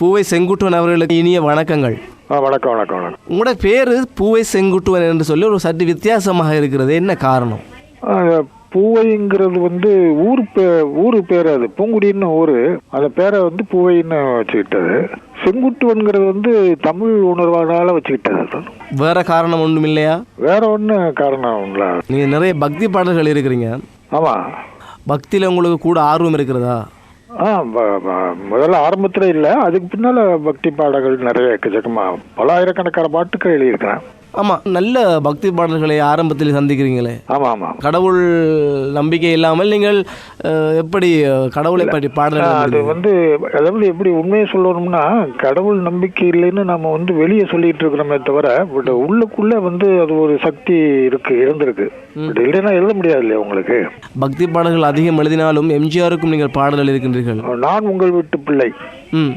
பூவை செங்குட்டுவன் அவர்களுக்கு இனிய வணக்கங்கள். வணக்கம் வணக்கம் வணக்கம். உங்களோட பேர் பூவை செங்குட்டுவன் என்று சொல்லி ஒரு சற்று வித்தியாசமாக இருக்கிறது. என்ன காரணம்? பூவைங்கிறது வந்து ஊர் பே ஊர் பேர் அது. பூங்குடின்னு ஊர். அந்த பேரை வந்து பூவைன்னு வச்சுக்கிட்டது. செங்குட்டுவன்கிறது வந்து தமிழ் உணர்வானால வச்சுக்கிட்டது. வேற காரணம் ஒன்றும் இல்லையா? வேற ஒன்றும் காரணம் இல்லை நீங்கள் நிறைய பக்தி பாடல்கள் இருக்கிறீங்க. ஆமாம் பக்தியில் உங்களுக்கு கூட ஆர்வம் இருக்கிறதா? முதல்ல ஆரம்பத்தில் இல்லை. அதுக்கு பின்னால் பக்தி பாடல்கள் நிறைய எக்கச்சக்கமாக பல ஆயிரக்கணக்கான பாட்டுகள் எழுதியிருக்கிறேன். ஆமாம் நல்ல பக்தி பாடல்களை ஆரம்பத்தில் சந்திக்கிறீங்களே. ஆமாம் ஆமாம். கடவுள் நம்பிக்கை இல்லாமல் நீங்கள் எப்படி கடவுளை பற்றி ஆ, பாடல்கள் அது? வந்து அதாவது எப்படி உண்மையை சொல்லணும்னா கடவுள் நம்பிக்கை இல்லைன்னு நம்ம வந்து வெளியே சொல்லிட்டு இருக்கிறோமே தவிர பட் உள்ளுக்குள்ள வந்து அது ஒரு சக்தி இருக்கு இருந்திருக்கு. பட் இல்லைன்னா எழுத முடியாது இல்லையா உங்களுக்கு? பக்தி பாடல்கள் அதிகம் எழுதினாலும் எம்ஜிஆருக்கும் நீங்கள் பாடல் எழுதியிருக்கின்றீர்கள் நான் உங்கள் வீட்டு பிள்ளை. ம்.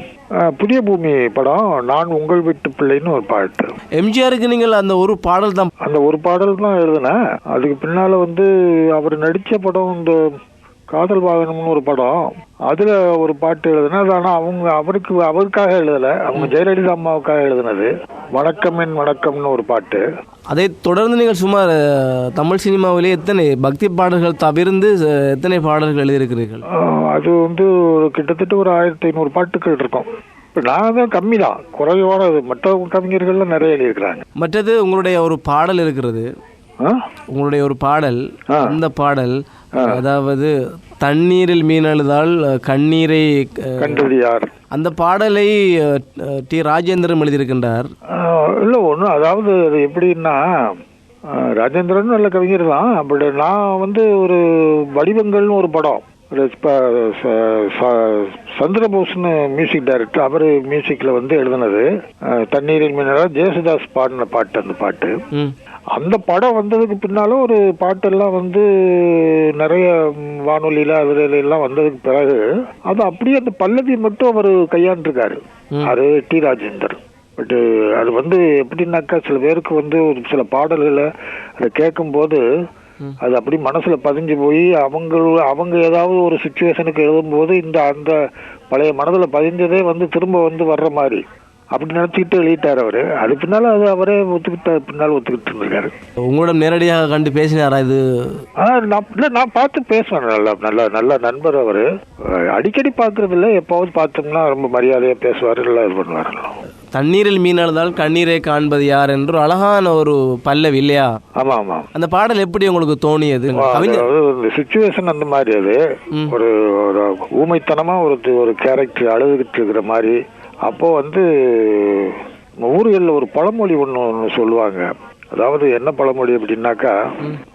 புதிய பூமி படம் நான் உங்கள் வீட்டு பிள்ளைன்னு ஒரு பாட்டு. எம்ஜிஆருக்கு நீங்கள் அந்த ஒரு பாடல் தான் அந்த ஒரு பாடல் தான் எழுதினேன். அதுக்கு பின்னால வந்து அவர் நடிச்ச படம் இந்த காதல் வாகனம்னு ஒரு படம். அதுல ஒரு பாட்டு எழுதுனேன். அது ஆனா அவங்க அவருக்கு அவருக்காக எழுதல. அவங்க ஜெயலலிதா அம்மாவுக்காக எழுதினது. வணக்கம் என் வணக்கம்னு ஒரு பாட்டு. அதை தொடர்ந்து நீங்கள் சுமார் தமிழ் சினிமாவிலே எத்தனை பக்தி பாடல்கள் தவிர்த்து அஹ், எத்தனை பாடல்கள் எழுதியிருக்கிறீர்கள்? அது வந்து ஒரு கிட்டத்தட்ட ஒரு ஆயிரத்தி ஐநூறு பாட்டுகள் இருக்கும். இப்ப நான் தான் கம்மி தான். குறைவான மற்ற கவிஞர்கள்லாம் நிறைய எழுதியிருக்கிறாங்க. மற்றது உங்களுடைய ஒரு பாடல் இருக்கிறது? உங்களுடைய ஒரு பாடல். அந்த பாடல் அதாவது தண்ணீரில் மீன் அழுதால் அஹ், கண்ணீரை கண்டது யார் அந்த பாடலை டி ராஜேந்திரன் எழுதியிருக்கின்றார். இல்ல ஒண்ணு அதாவது அது எப்படின்னா ராஜேந்திரன் நல்ல கவிஞர் தான் பட் நான் வந்து ஒரு வடிவங்கள்னு ஒரு படம் சந்திரபோஸ்னு மியூசிக் டைரக்டர் அவர் மியூசிக்ல வந்து எழுதினது தண்ணீரில் மின்னலா ஜேசுதாஸ் பாடின பாட்டு அந்த பாட்டு. அந்த படம் வந்ததுக்கு பின்னால ஒரு பாட்டெல்லாம் வந்து நிறைய வானொலியில அதுல எல்லாம் வந்ததுக்கு பிறகு அது அப்படியே அந்த பல்லவி மட்டும் அவர் கையாண்டிருக்காரு. அது டி ராஜேந்தர். பட் அது வந்து எப்படின்னாக்கா சில பேருக்கு வந்து ஒரு சில பாடல்களை அதை கேட்கும்போது அது அப்படி மனசுல பதிஞ்சு போய் அவங்க அவங்க ஏதாவது ஒரு சுச்சுவேஷனுக்கு எழுதும்போது இந்த அந்த பழைய மனதுல பதிஞ்சதே வந்து திரும்ப வந்து வர்ற மாதிரி. அப்படி நினைச்சுக்கிட்டு எழுதிட்டார் அவரு. அது பின்னால அது அவரே ஒத்துக்கிட்ட பின்னால் ஒத்துக்கிட்டு இருந்திருக்காரு. உங்களிடம் நேரடியாக கண்டு பேசினாரா இது? ஆனா நான் இல்ல நான் பார்த்து பேசுவேன். நல்லா நல்ல நல்ல நண்பர் அவரு. அடிக்கடி பாக்குறது இல்ல எப்பாவது பார்த்தோம்னா ரொம்ப மரியாதையா பேசுவாரு எல்லாம் இது பண்ணுவாரு. தண்ணீரில் மீன் அழுதால் கண்ணீரை காண்பது யார் என்று அழகான ஒரு பல்லவி இல்லையா? ஆமா ஆமா. அந்த பாடல் எப்படி உங்களுக்கு தோணியது? சுச்சுவேஷன் அந்த மாதிரி அது. ஒரு ஒரு ஊமைத்தனமா ஒரு ஒரு கேரக்டர் அழுதுகிட்டு இருக்கிற மாதிரி. அப்போ வந்து ஊர்களில் ஒரு பழமொழி ஒன்று ஒன்று சொல்லுவாங்க. அதாவது என்ன பழமொழி அப்படின்னாக்கா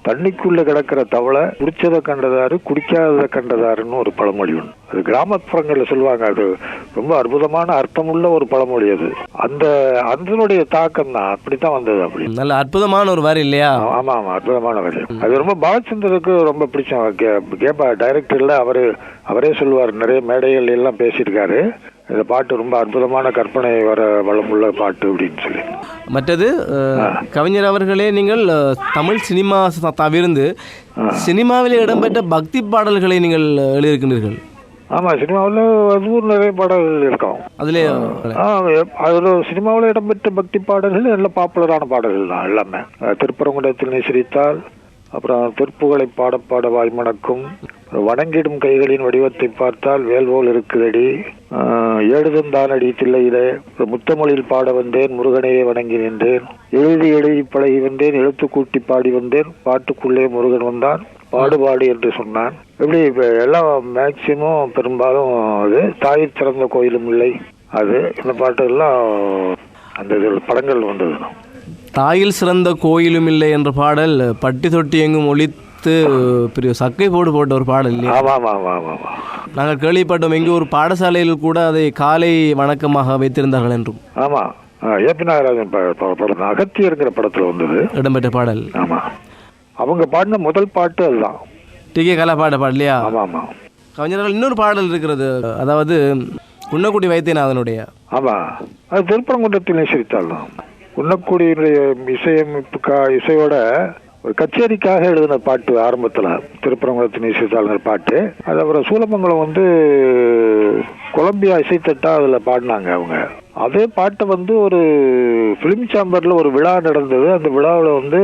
தண்ணிக்குள்ள கிடக்கிற தவளை குடிச்சதை கண்டதாரு குடிக்காததை கண்டதாருன்னு ஒரு பழமொழி ஒன்று அது கிராமப்புறங்கள்ல சொல்லுவாங்க. அது ரொம்ப அற்புதமான அர்த்தமுள்ள ஒரு பழமொழி அது. அந்த அதனுடைய தாக்கம் தான். அப்படித்தான் வந்தது அப்படி. நல்ல அற்புதமான ஒரு வரி இல்லையா? ஆமா ஆமா அற்புதமான வரி. அது ரொம்ப பாலச்சந்தருக்கு ரொம்ப பிடிச்ச கே- கேப்பா டைரக்டர்ல அவரு அவரே சொல்லுவார். நிறைய மேடைகள் எல்லாம் பேசியிருக்காரு. இந்த பாட்டு ரொம்ப அற்புதமான கற்பனை வர வளமுள்ள பாட்டு அப்படின்னு சொல்லி. மற்றது கவிஞர் அவர்களே நீங்கள் தமிழ் சினிமா தவிர்ந்து சினிமாவில் இடம்பெற்ற பக்தி பாடல்களை நீங்கள் எழுதியிருக்கின்றீர்கள் ஆமா சினிமாவில் அதுவும் நிறைய பாடல்கள் இருக்கும். அதிலே அதுல சினிமாவில் இடம்பெற்ற பக்தி பாடல்கள் நல்ல பாப்புலரான பாடல்கள் தான் எல்லாமே. அஹ், திருப்பரங்குன்றத்தில் நீ சிரித்தால் அப்புறம் திருப்புகளை பாட பாட வாய்மணக்கும் அப்புறம் வணங்கிடும் கைகளின் வடிவத்தை பார்த்தால் வேல்வோல் இருக்குதடி. ஆஹ், ஏடுதும் தானடி தில்லையிலே. முத்தமொழியில் பாட வந்தேன் முருகனையே வணங்கி நின்றேன். எழுதி எழுதி பழகி வந்தேன் எழுத்து கூட்டி பாடி வந்தேன். பாட்டுக்குள்ளே முருகன் வந்தான். பாடுபாடு என்று சொன்னான். இப்படி இப்போ எல்லாம் மேக்சிமம் பெரும்பாலும் அது தாய் சிறந்த கோயிலும் இல்லை. அது இந்த பாட்டுகள்லாம் அந்த இதில் படங்கள் வந்தது. தாயில் சிறந்த கோயிலும் இல்லை என்ற பாடல் பட்டி தொட்டி எங்கும் ஒலித்து பெரிய சக்கை போடு போட்ட ஒரு பாடல் இல்லையா? நாங்கள் கேள்விப்பட்டோம் எங்கே ஒரு பாடசாலையில் கூட அதை காலை வணக்கமாக வைத்திருந்தார்கள் என்றும். ஆமா. ஏபி நாகராஜன் படம். அகத்தியருங்கிற படத்துல வந்தது. இடம்பெற்ற பாடல். ஆமா. அவங்க பாடின முதல் பாட்டு அதுதான். டி. கே. கலா பாட பாடல் இல்லையா? ஆமா ஆமா. கவிஞர்கள் இன்னொரு பாடல் இருக்கிறது. அதாவது குன்னக்குடி வைத்தியநாதனுடைய. ஆமா. அது திருப்பரங்குன்றத்தில் சிரித்தாள் தான் உன்னக்குடியினுடைய இசையமைப்பு கா இசையோட ஒரு கச்சேரிக்காக எழுதின பாட்டு ஆரம்பத்தில் திருப்பரங்குளத்தின் இசைத்தாளர் பாட்டு. அது அப்புறம் சூலமங்கலம் வந்து கொலம்பியா இசைத்தட்டா அதில் பாடினாங்க அவங்க. அதே பாட்டை வந்து ஒரு ஃபிலிம் சாம்பரில் ஒரு விழா நடந்தது. அந்த விழாவில் வந்து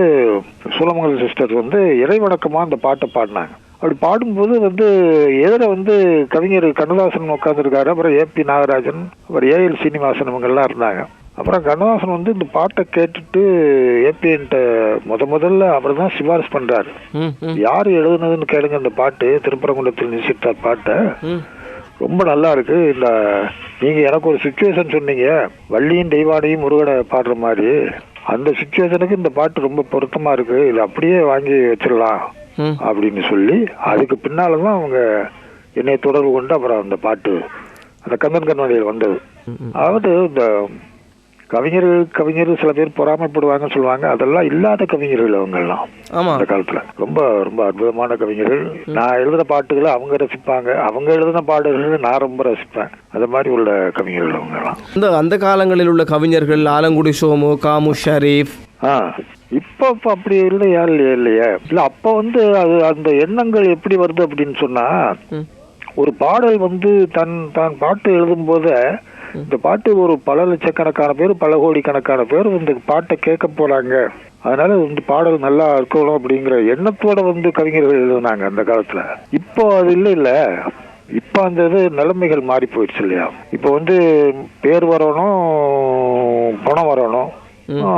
சூலமங்கலம் சிஸ்டர் வந்து இறைவணக்கமாக அந்த பாட்டை பாடினாங்க. அப்படி பாடும்போது வந்து எதிர வந்து கவிஞர் கண்ணதாசன் உட்காந்துருக்காரு அப்புறம் ஏ பி நாகராஜன் அப்புறம் ஏஎல் சீனிவாசன் இவங்கெல்லாம் இருந்தாங்க. அப்புறம் கண்ணதாசன் வந்து இந்த பாட்டை கேட்டுட்டு ஏபிஎன்ட்ட முத முதல்ல அவர் தான் சிபாரிசு பண்றாரு. ம் யார் எழுதுனதுன்னு கேளுங்க இந்த பாட்டு திருப்பரங்குன்றத்தில் நிச்சயித்தார் பாட்டை. ரொம்ப நல்லா இருக்கு. இந்த நீங்க எனக்கு ஒரு சுச்சுவேஷன் சொன்னீங்க. வள்ளியும் தெய்வானையும் முருகனை பாடுற மாதிரி. அந்த சுச்சுவேஷனுக்கு இந்த பாட்டு ரொம்ப பொருத்தமா இருக்கு. இது அப்படியே வாங்கி வச்சிடலாம் அப்படின்னு சொல்லி அதுக்கு பின்னால தான் அவங்க என்னை தொடர்பு கொண்டு அப்புறம் அந்த பாட்டு அந்த கந்தன் கண்மணியில் வந்தது. அதாவது இந்த கவிஞர்கள் கவிஞர் சில பேர் பொறாமைப்படுவாங்கன்னு சொல்லுவாங்க. அதெல்லாம் இல்லாத கவிஞர்கள் அவங்கெல்லாம் அந்த காலத்துல. ரொம்ப ரொம்ப அற்புதமான கவிஞர்கள். நான் எழுதின பாட்டுகளை அவங்க ரசிப்பாங்க. அவங்க எழுதின பாடல்களை நான் ரொம்ப ரசிப்பேன். அது மாதிரி உள்ள கவிஞர்கள் அவங்கெல்லாம். இந்த அந்த காலங்களில் உள்ள கவிஞர்கள் ஆலங்குடி சோமு காமு ஷரீஃப் ஆ இப்போ இப்போ அப்படி இல்லையா இல்லையா இல்லையா? இல்ல அப்போ வந்து அது அந்த எண்ணங்கள் எப்படி வருது அப்படின்னு சொன்னா ம். ஒரு பாடல் வந்து தன் தான் பாட்டு எழுதும் போது இந்த பாட்டு ஒரு பல லட்சக்கணக்கான பேர் பல கோடிக்கணக்கான பேர் இந்த பாட்டை கேட்க போறாங்க. அதனால இந்த பாடல் நல்லா இருக்கணும் அப்படிங்கிற எண்ணத்தோட வந்து கவிஞர்கள் எழுதுனாங்க அந்த காலத்துல. இப்போ அது இல்லை இல்ல. இப்போ அந்த இது நிலைமைகள் மாறி போயிடுச்சு இல்லையா? இப்போ வந்து பேர் வரணும் பணம் வரணும்.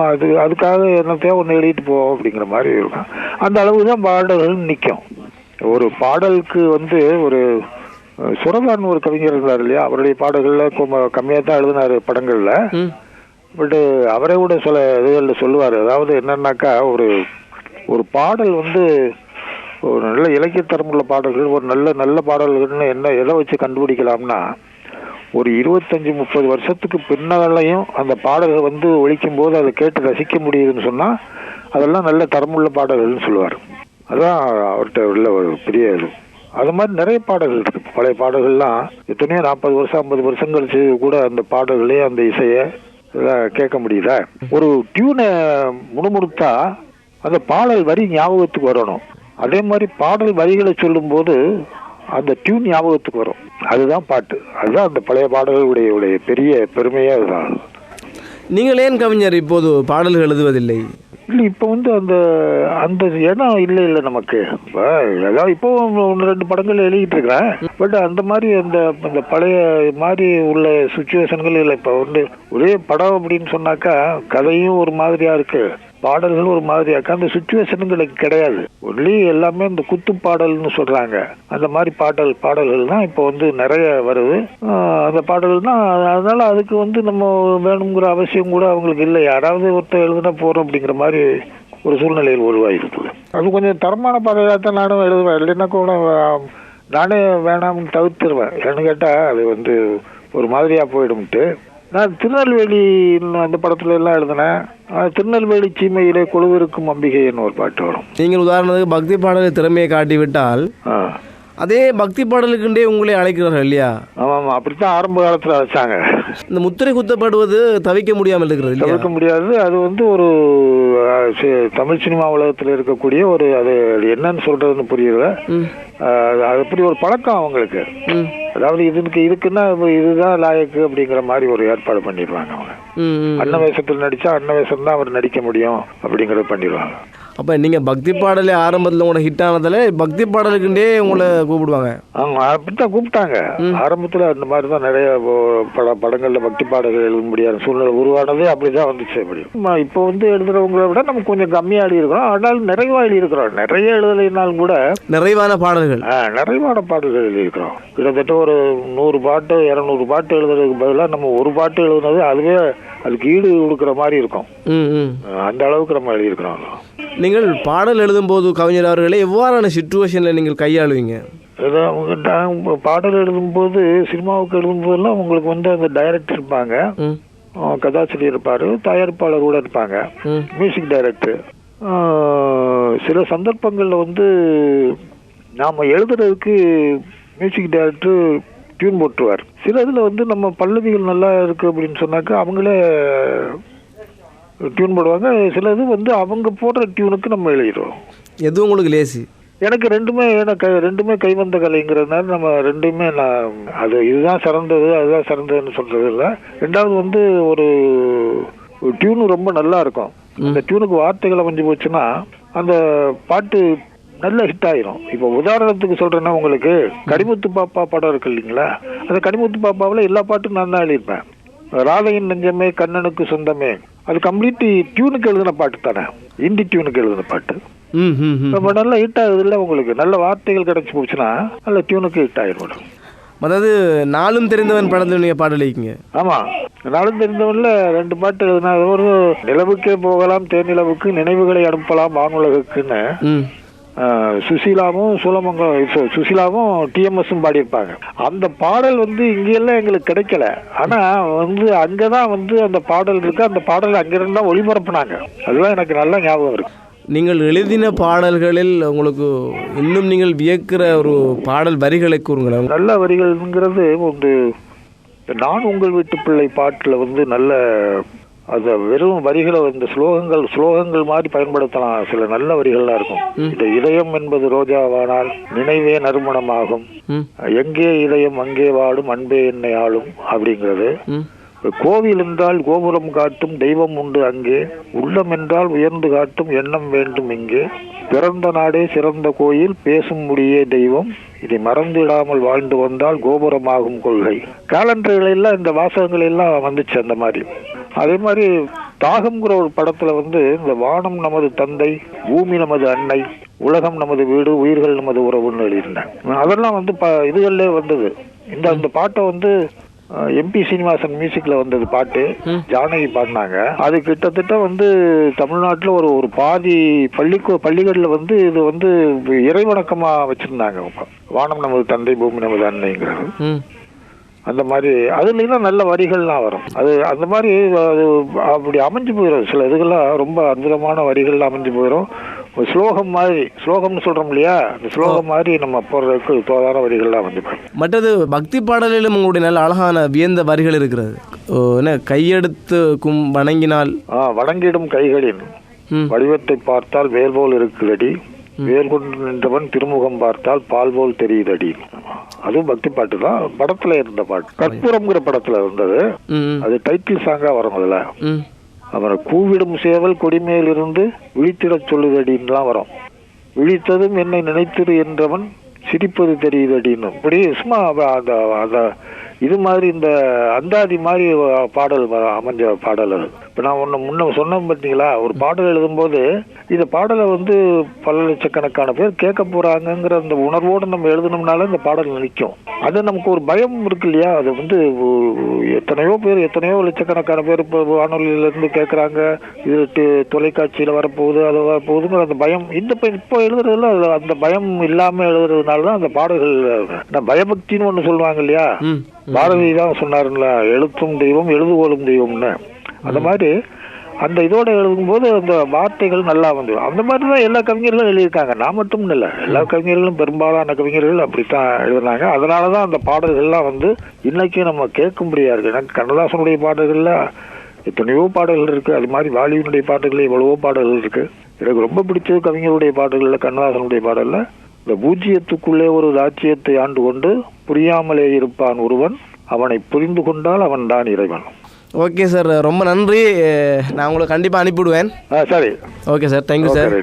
அது அதுக்காக என்னத்தையோ ஒன்று எழுதிட்டு போவோம் அப்படிங்கிற மாதிரி இருக்கும். அந்த அளவு தான் பாடல்கள் நிற்கும் ஒரு பாடலுக்கு வந்து ஒரு சுரதான்னு ஒரு கவிஞர் இருந்தார் இல்லையா? அவருடைய பாடல்கள்ல கம்மியாக தான் எழுதினாரு படங்கள்ல. ம். பட் அவரே கூட சில இதுகளில் சொல்லுவார். அதாவது என்னன்னாக்கா ஒரு ஒரு பாடல் வந்து ஒரு நல்ல இலக்கியத்தரமுள்ள பாடல்கள் ஒரு நல்ல நல்ல பாடல்கள்னு என்ன எதை வச்சு கண்டுபிடிக்கலாம்னா ஒரு இருபத்தஞ்சு முப்பது வருஷத்துக்கு பின்னாலையும் அந்த பாடல்கள் வந்து ஒழிக்கும் போது அதை கேட்டு ரசிக்க முடியுதுன்னு சொன்னா அதெல்லாம் நல்ல தரமுள்ள பாடல்கள்னு சொல்லுவார். அதான் அவர்கிட்ட உள்ள ஒரு பெரிய இது. அது மாதிரி நிறைய பாடல்கள் இருக்கு. பழைய பாடல்கள்லாம் எத்தனையோ நாற்பது வருஷம் ஐம்பது வருஷம் கழிச்சு கூட அந்த பாடல்களே அந்த இசையை கேட்க முடியுதா? ஒரு டியூனை முணுமுணுத்தா அந்த பாடல் வரி ஞாபகத்துக்கு வரணும். அதே மாதிரி பாடல் வரிகளை சொல்லும்போது அந்த டியூன் ஞாபகத்துக்கு வரும். அதுதான் பாட்டு. அதுதான் அந்த பழைய பாடல்களுடைய உடைய பெரிய பெருமையே அதுதான். நீங்கள் ஏன் கவிஞர் இப்போது பாடல்கள் எழுதுவதில்லை? இல்லை இப்போ வந்து அந்த அந்த இடம் இல்லை இல்லை நமக்கு. இப்போ ஏதாவது இப்போ ஒன்று ரெண்டு படங்கள் எழுதிட்டு இருக்கிறேன். பட் அந்த மாதிரி அந்த அந்த பழைய மாதிரி உள்ள சுச்சுவேஷன்கள் இல்லை. இப்போ வந்து ஒரே படம் அப்படின்னு சொன்னாக்கா கதையும் ஒரு மாதிரியாக இருக்குது பாடல்கள் ஒரு மாதிரியா இருக்கு அந்த சுச்சுவேஷனுங்களுக்கு கிடையாது. ஒன்லி எல்லாமே இந்த குத்து பாடல்னு சொல்றாங்க. அந்த மாதிரி பாடல் பாடல்கள் தான் இப்போ வந்து நிறைய வருது. அந்த பாடல்கள் தான் அதனால அதுக்கு வந்து நம்ம வேணுங்கிற அவசியம் கூட அவங்களுக்கு இல்லை. யாராவது ஒருத்தர் எழுதுனா போறோம் அப்படிங்கிற மாதிரி ஒரு சூழ்நிலையில் உருவாகிருக்குது அது கொஞ்சம் தரமான பாடலாக தான் நானும் எழுதுவேன். இல்லைன்னா கூட நானே வேணாம்னு தவிர்த்துருவேன். ஏன்னு கேட்டால் அது வந்து ஒரு மாதிரியாக போயிடும்ட்டு. நான் திருநெல்வேலி அந்த படத்துல எல்லாம் எழுதினேன் திருநெல்வேலி சீமையிலே கொழுவிருக்கும் அம்பிகைன்னு ஒரு பாட்டு வரும். நீங்கள் உதாரணத்துக்கு பக்தி பாடல் திறமையை காட்டிவிட்டால் அதே பக்தி பாடலுக்குண்டே உங்களை அழைக்கிறார்கள் இல்லையா? ஆமாம் ஆமாம் அப்படித்தான் ஆரம்ப காலத்தில் வச்சாங்க இந்த முத்திரை குத்தப்படுவது தவிக்க முடியாமல் இருக்கிறது தவிர்க்க முடியாது. அது வந்து ஒரு தமிழ் சினிமா உலகத்தில் இருக்கக்கூடிய ஒரு அது என்னன்னு சொல்றதுன்னு புரியல. அது அப்படி ஒரு பழக்கம் அவங்களுக்கு. அதாவது இதுக்கு இதுக்குன்னா இதுதான் லாயக்கு அப்படிங்கிற மாதிரி ஒரு ஏற்பாடு பண்ணிடுவாங்க அவங்க. அன்ன வேஷத்தில் நடிச்சா அன்ன வேஷம் தான் அவர் நடிக்க முடியும் அப்படிங்கறத பண்ணிடுவாங்க. அப்போ நீங்கள் பக்தி பாடலே ஆரம்பத்தில் உங்களோட ஹிட் ஆனதால பக்தி பாடலுக்குண்டே உங்களை கூப்பிடுவாங்க. அவங்க அப்படித்தான் கூப்பிட்டாங்க. ஆரம்பத்துல அந்த மாதிரி தான் நிறைய பட படங்கள்ல பக்தி பாடல்கள் எழுத முடியாத சூழ்நிலை உருவானதே அப்படிதான் வந்துச்சு அப்படி இப்போ வந்து எழுதுறவங்களை விட நம்ம கொஞ்சம் கம்மியா எழுதியிருக்கிறோம் ஆனால் நிறைவா எழுதியிருக்கிறோம் நிறைய எழுதலைனாலும் கூட நிறைவான பாடல்கள். நிறைவான பாடல்கள் எழுதியிருக்கிறோம். கிட்டத்தட்ட ஒரு நூறு பாட்டு இரநூறு பாட்டு எழுதுறதுக்கு பதிலாக நம்ம ஒரு பாட்டு எழுதுனது அதுவே அதுக்கு ஈடு கொடுக்குற மாதிரி இருக்கும். அந்த அளவுக்கு நம்ம எழுதியிருக்கிறோம். நீங்கள் பாடல் எழுதும்போது கவிஞர் அவர்களை எவ்வாறான சுச்சுவேஷனில் நீங்கள் கையாளுவீங்க? பாடல் எழுதும்போது சினிமாவுக்கு எழுதும்போதெல்லாம் உங்களுக்கு வந்து அந்த டைரக்டர் இருப்பாங்க. கதாசிரியர் இருப்பாரு தயாரிப்பாளர் கூட இருப்பாங்க. மியூசிக் டைரக்டர் சில சந்தர்ப்பங்களில் வந்து நாம் எழுதுறதுக்கு மியூசிக் டைரக்டர் டியூன் போட்டுருவார் சில இதில் வந்து நம்ம பல்லவிகள் நல்லா இருக்கு அப்படின்னு சொன்னாக்கா அவங்களே டியூன் போடுவாங்க. சில இது வந்து அவங்க போடுற டியூனுக்கு நம்ம எழுதிடுவோம். எது உங்களுக்கு லேசி எனக்கு ரெண்டுமே எனக்கு ரெண்டுமே கைவந்த கலைங்கிறதுனால நம்ம ரெண்டுமே நான் அது இதுதான் சிறந்தது அதுதான் சிறந்ததுன்னு சொல்றது இல்லை. ரெண்டாவது வந்து ஒரு டியூன் ரொம்ப நல்லா இருக்கும். அந்த டியூனுக்கு வார்த்தைகள் அமைஞ்சு போச்சுன்னா அந்த பாட்டு நல்ல ஹிட் ஆயிரும். இப்போ உதாரணத்துக்கு சொல்றேன்னா உங்களுக்கு கடிமுத்து பாப்பா படம் இருக்கு இல்லைங்களா? அந்த கடிமுத்து பாப்பாவில் எல்லா பாட்டும் நான் தான் எழுதியிருப்பேன். ராதையின் நெஞ்சமே கண்ணனுக்கு சொந்தமே. அது கம்ப்ளீட் டியூனுக்கு எழுதின பாட்டு தானே? இந்தி டியூனுக்கு எழுதின பாட்டு. நம்ம நல்லா ஹிட் ஆகுது இல்லை உங்களுக்கு. நல்ல வார்த்தைகள் கிடைச்சி போச்சுன்னா நல்ல டியூனுக்கு ஹிட் ஆயிரும் மேடம். அதாவது நாளும் தெரிந்தவன் படத்தில் நீங்கள் பாடல் வைக்கிங்க ஆமா. நாளும் தெரிந்தவன்ல ரெண்டு பாட்டு எழுதுனா ஒரு நிலவுக்கே போகலாம் தேனிலவுக்கு நினைவுகளை அனுப்பலாம் வானுலகுக்குன்னு. சுசீலாவும் சூலமங்க சு- சுசீலாவும் டிஎம்எஸும் பாடியிருப்பாங்க. அந்த பாடல் வந்து இங்கெல்லாம் எங்களுக்கு கிடைக்கல. ஆனா வந்து அங்கதான் வந்து அந்த பாடல் இருக்கு. அந்த பாடல் அங்கிருந்து தான் ஒளிபரப்புனாங்க. அதுதான் எனக்கு நல்ல ஞாபகம் இருக்கு. நீங்கள் எழுதின பாடல்களில் உங்களுக்கு இன்னும் நீங்கள் வியக்கிற ஒரு பாடல் வரிகளை கூறுங்களேன். நல்ல வரிகள்ங்கிறது வந்து நான் உங்கள் வீட்டு பிள்ளை பாட்டுல வந்து நல்ல அது வெறும் வரிகளை இந்த ஸ்லோகங்கள் ஸ்லோகங்கள் மாதிரி பயன்படுத்தலாம். சில நல்ல வரிகள்லாம் இருக்கும். இந்த இதயம் என்பது ரோஜாவானால் நினைவே நறுமணமாகும். எங்கே இதயம் அங்கே வாடும் அன்பே என்னை ஆளும் அப்படிங்கிறது. கோவில் என்றால் கோபுரம் காட்டும் தெய்வம் உண்டு அங்கே. உள்ளம் என்றால் உயர்ந்து காட்டும் எண்ணம் வேண்டும் இங்கே. பிறந்த நாடே சிறந்த கோயில் பேசும் முடியே தெய்வம். இதை மறந்துவிடாமல் வாழ்ந்து வந்தால் கோபுரமாகும் கொள்கை. காலண்டர்களெல்லாம் இந்த வாசகங்கள் எல்லாம் வந்துச்சு அந்த மாதிரி. அதே மாதிரி தாகம்ங்கிற ஒரு படத்துல வந்து இந்த வானம் நமது தந்தை பூமி நமது அன்னை உலகம் நமது வீடு உயிர்கள் நமது உறவுன்னு எழுதியிருந்தேன் அதெல்லாம் வந்து ப இதுகளிலே வந்தது. இந்த அந்த பாட்டை வந்து எம்பி சீனிவாசன் மியூசிக்ல வந்தது பாட்டு. ஜானகி பாடினாங்க. அது கிட்டத்தட்ட வந்து தமிழ்நாட்டுல ஒரு ஒரு பாதி பள்ளி பள்ளிகளில் வந்து இது வந்து இறைவணக்கமா வச்சிருந்தாங்க வானம் நமது தந்தை பூமி நமது அன்னைங்கிறது. அந்த மாதிரி அதுலாம் நல்ல வரிகள்லாம் வரும். அது அந்த மாதிரி அது அப்படி அமைஞ்சு போயிடும் சில இதுகள்லாம் ரொம்ப அற்புதமான வரிகள்லாம் அமைஞ்சு போயிடும் ஒரு ஸ்லோகம் மாதிரி ஸ்லோகம்னு சொல்றோம் இல்லையா? அந்த ஸ்லோகம் மாதிரி நம்ம போடுறதுக்கு தோதான வரிகள்லாம் அமைஞ்சு போயிடும் மற்றது பக்தி பாடலிலும் உங்களுடைய நல்ல அழகான வியந்த வரிகள் இருக்கிறது. என்ன கையெடுத்து கும் வணங்கினால். ஆ வணங்கிடும் கைகளின் வடிவத்தை பார்த்தால் வேல் போல் இருக்குதடி. வேல் கொண்டு நின்றவன் திருமுகம் பார்த்தால் பால் போல் தெரியுதடி. அதுவும் பக்தி பாட்டு தான். படத்துல இருந்த பாட்டு. கற்பூரம்ங்கிற படத்துல இருந்தது. அது டைட்டில் சாங்கா வரும் அதுல. அப்புறம் கூவிடும் சேவல் கொடிமேல் இருந்து விழித்திடச் சொல்லுதடின்லாம் வரும். விழித்ததும் என்னை நினைத்திரு என்றவன் சிரிப்பது தெரியுதடின்னு இப்படி சும்மா அந்த இது மாதிரி இந்த அந்தாதி மாதிரி பாடல் அமைஞ்ச பாடல் அது. இப்போ நான் ஒன்று முன்ன சொன்னேன் பார்த்தீங்களா ஒரு பாடல் எழுதும்போது இந்த பாடலை வந்து பல லட்சக்கணக்கான பேர் கேட்க போகிறாங்கங்கிற அந்த உணர்வோடு நம்ம எழுதணும்னால இந்த பாடல் நிற்கும். அது நமக்கு ஒரு பயம் இருக்கு இல்லையா? அது வந்து எத்தனையோ பேர் எத்தனையோ லட்சக்கணக்கான பேர் இப்போ வானொலியிலேருந்து கேட்குறாங்க. இது தொலைக்காட்சியில் வரப்போகுது அது வரப்போகுதுங்கிற அந்த பயம். இந்த இப்போ இப்போ எழுதுறதுல அந்த பயம் இல்லாமல் எழுதுறதுனால தான் அந்த பாடல்கள் நான் பயபக்தின்னு ஒன்று சொல்லுவாங்க இல்லையா? பாரதி தான் சொன்னாருங்களா? எழுத்தும் தெய்வம் எழுதுகோலும் தெய்வம்னு. அந்த மாதிரி அந்த இதோட எழுதும்போது அந்த வார்த்தைகள் நல்லா வந்து அந்த மாதிரி தான் எல்லா கவிஞர்களும் எழுதியிருக்காங்க. நான் மட்டும் இல்லை. எல்லா கவிஞர்களும் பெரும்பாலான கவிஞர்கள் அப்படித்தான் எழுதினாங்க. அதனால தான் அந்த பாடல்கள்லாம் வந்து இன்னைக்கு நம்ம கேட்கும்படியா இருக்கு. எனக்கு கண்ணதாசனுடைய பாடல்கள்ல எத்தனையோ பாடல்கள் இருக்கு. அது மாதிரி வாலியினுடைய பாடல்கள் எவ்வளவோ பாடல்கள் இருக்கு. எனக்கு ரொம்ப பிடிச்சது கவிஞருடைய பாடல்கள்ல கண்ணதாசனுடைய பாடல்ல. இந்த பூஜ்ஜியத்துக்குள்ளே ஒரு ராஜ்யத்தை ஆண்டு கொண்டு புரியாமலே இருப்பான் ஒருவன். அவனை புரிந்து கொண்டால் அவன் தான் இறைவன். ஓகே சார் ரொம்ப நன்றி. நான் உங்களுக்கு கண்டிப்பாக அனுப்பிவிடுவேன். ஆ சரி. Okay sir thank you sir